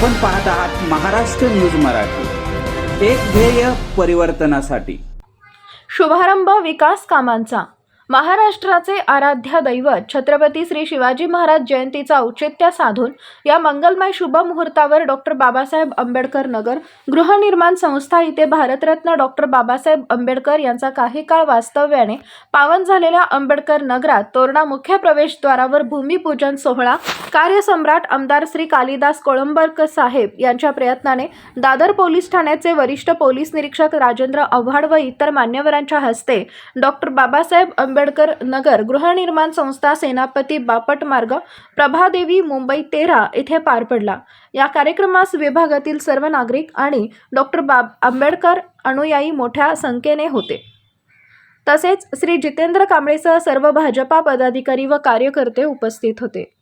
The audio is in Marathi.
आपण पाहत आहात महाराष्ट्र न्यूज मराठी. एक ध्येय परिवर्तनासाठी. शुभारंभ विकास कामांचा. महाराष्ट्राचे आराध्य दैवत छत्रपती श्री शिवाजी महाराज जयंतीचा औचित्य साधून या मंगलमय शुभ मुहूर्तावर डॉक्टर बाबासाहेब आंबेडकर नगर गृहनिर्माण संस्था इथे भारतरत्न डॉक्टर बाबासाहेब आंबेडकर यांचा काही काळ वास्तव्याने पावन झालेल्या आंबेडकर नगरात तोरणा मुख्य प्रवेशद्वारावर भूमिपूजन सोहळा कार्यसम्राट आमदार श्री कालिदास कोळंबरकर साहेब यांच्या प्रयत्नाने दादर पोलीस ठाण्याचे वरिष्ठ पोलीस निरीक्षक राजेंद्र आव्हाड व इतर मान्यवरांच्या हस्ते डॉक्टर बाबासाहेब आंबेडकर नगर गृहनिर्माण संस्था सेनापती बापट मार्ग प्रभादेवी मुंबई तेरा येथे पार पडला. या कार्यक्रमास विभागातील सर्व नागरिक आणि डॉक्टर बाब आंबेडकर अनुयायी मोठ्या संख्येने होते. तसेच श्री जितेंद्र कांबळेसह सर्व भाजपा पदाधिकारी व कार्यकर्ते उपस्थित होते.